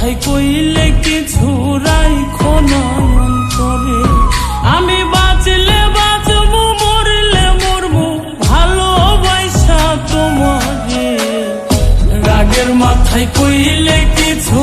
কথাই কইলে কিছু ছুরাই না আমি বাঁচলে বাঁচব, মরলে মরবো ভালোবাসা তোমারে। রাগের মাথায় কইলে কিছু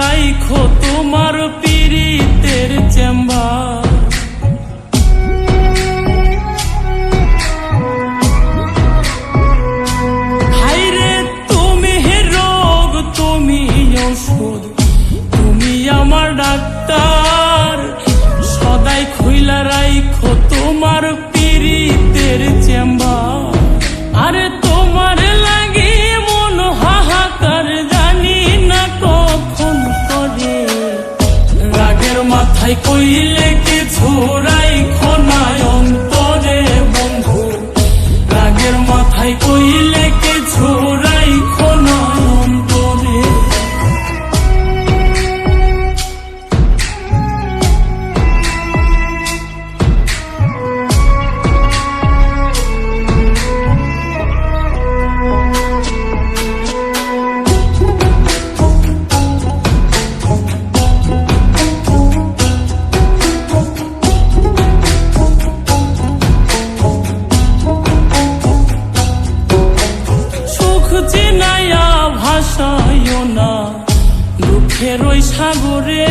রাইখো তোমার পীড়িতের চেম্বার। তুমি রোগ তুমি তুমি আমার ডাক্তার। সদাই খুইলা রাইখো তোমার মাথায় কি কিছু খোনায় অন্তরে বন্ধু। রাগের মাথায় কইলে কিছু চিনাইয়া ভাষায় না। দুঃখের ওই সাগরে,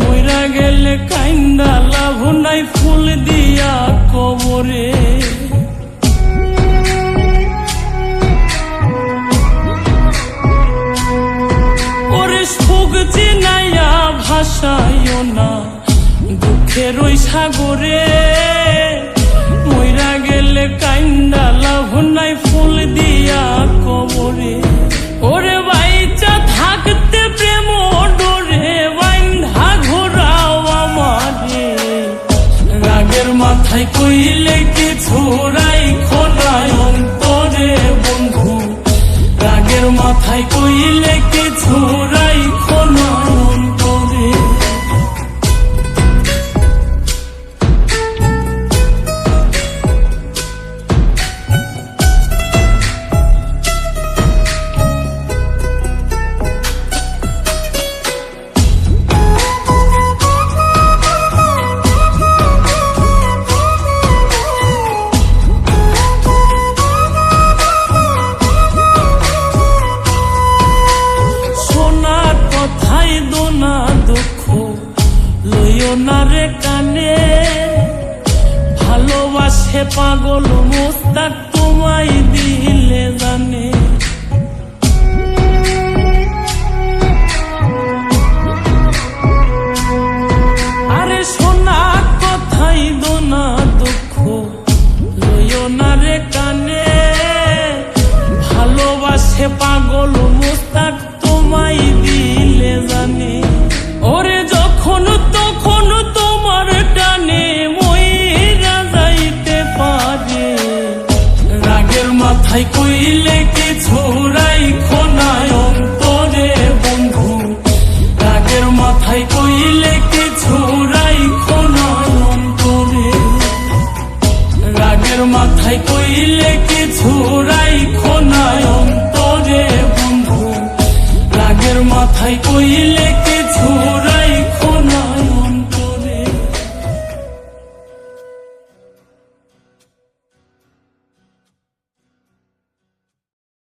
মইরা গেলে কাইন্দা লাভ নাই ফুল দিয়া কবরে। ওরে সুখ চিনাইয়া ভাষায় না। দুঃখের ওই সাগরে, মইরা গেলে কাইন্দা লাভ নাই ফুল মাথায় কইলে কিছু রাইখো না অন্তরে বন্ধু? রাগের মাথায় কইলে কিছু রাইখো পাগল মোস্তাক তোমায় দিলে জানে।